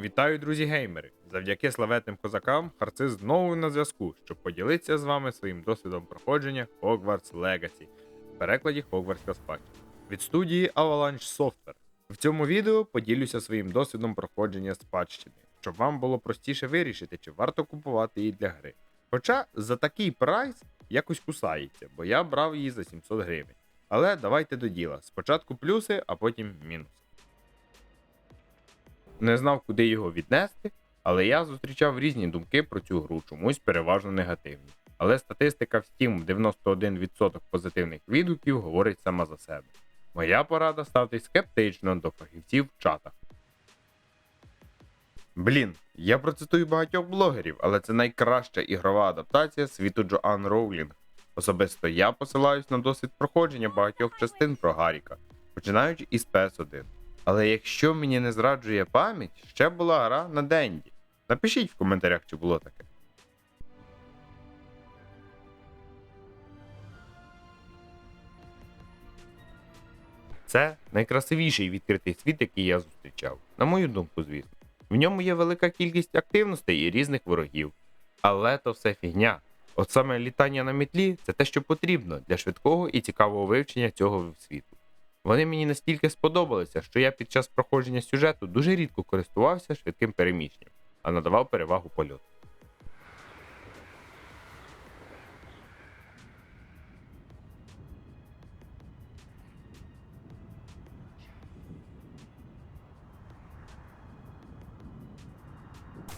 Вітаю, друзі геймери! Завдяки славетним козакам Харциз знову на зв'язку, щоб поділитися з вами своїм досвідом проходження Hogwarts Legacy в перекладі Hogwartська спадщина від студії Avalanche Software. В цьому відео поділюся своїм досвідом проходження спадщини, щоб вам було простіше вирішити, чи варто купувати її для гри. Хоча за такий прайс якось кусається, бо я брав її за 700 гривень. Але давайте до діла. Спочатку плюси, а потім мінуси. Не знав, куди його віднести, але я зустрічав різні думки про цю гру, чомусь переважно негативні. Але статистика в Steam 91% позитивних відгуків говорить сама за себе. Моя порада ставтесь скептично до фахівців в чатах. Блін, я процитую багатьох блогерів, але це найкраща ігрова адаптація світу Джоан Роулінг. Особисто я посилаюсь на досвід проходження багатьох частин про Гаріка, починаючи із PS1. Але якщо мені не зраджує пам'ять, ще була гра на Денді. Напишіть в коментарях, чи було таке. Це найкрасивіший відкритий світ, який я зустрічав. На мою думку, звісно. В ньому є велика кількість активностей і різних ворогів. Але то все фігня. От саме літання на мітлі це те, що потрібно для швидкого і цікавого вивчення цього світу. Вони мені настільки сподобалися, що я під час проходження сюжету дуже рідко користувався швидким переміщенням, а надавав перевагу польоту.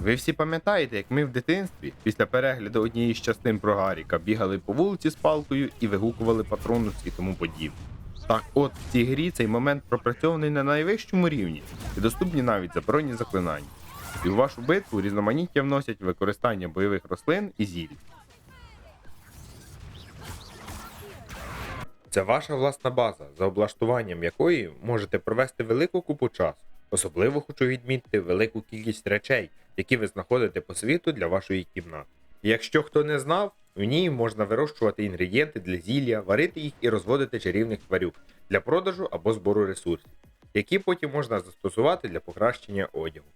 Ви всі пам'ятаєте, як ми в дитинстві після перегляду однієї з частин про Гаріка бігали по вулиці з палкою і вигукували патронусі і тому подібне. Так от в цій грі цей момент пропрацьований на найвищому рівні і доступні навіть заборонні заклинання. І у вашу битву різноманіття вносять використання бойових рослин і зіль. Це ваша власна база, за облаштуванням якої можете провести велику купу часу. Особливо хочу відмітити велику кількість речей, які ви знаходите по світу для вашої кімнати. Якщо хто не знав, в ній можна вирощувати інгредієнти для зілля, варити їх і розводити чарівних тварюк для продажу або збору ресурсів, які потім можна застосувати для покращення одягу.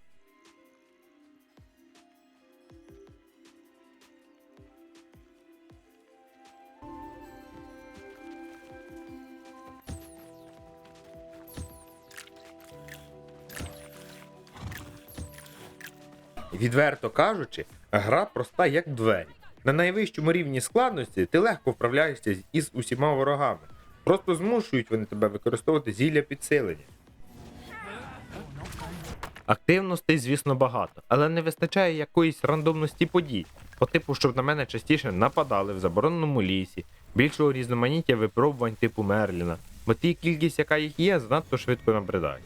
Відверто кажучи, гра проста як двері. На найвищому рівні складності ти легко вправляєшся із усіма ворогами. Просто змушують вони тебе використовувати зілля підсилення. Активностей, звісно, багато, але не вистачає якоїсь рандомності подій, по типу, щоб на мене частіше нападали в забороненому лісі, більшого різноманіття випробувань типу Мерліна, бо ті кількість, яка їх є, занадто швидко набридає.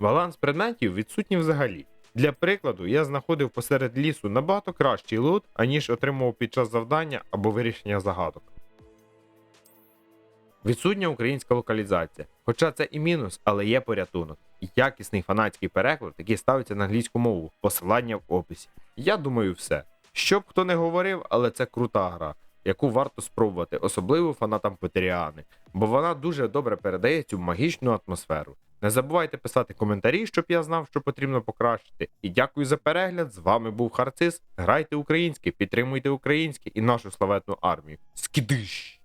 Баланс предметів відсутній взагалі. Для прикладу, я знаходив посеред лісу набагато кращий лут, аніж отримував під час завдання або вирішення загадок. Відсутня українська локалізація. Хоча це і мінус, але є порятунок. Якісний фанатський переклад, який ставиться на англійську мову, посилання в описі. Я думаю, все. Що б хто не говорив, але це крута гра, яку варто спробувати, особливо фанатам Петеріани, бо вона дуже добре передає цю магічну атмосферу. Не забувайте писати коментарі, щоб я знав, що потрібно покращити. І дякую за перегляд. З вами був Харцис. Грайте українське, підтримуйте українське і нашу славетну армію. Скидиш!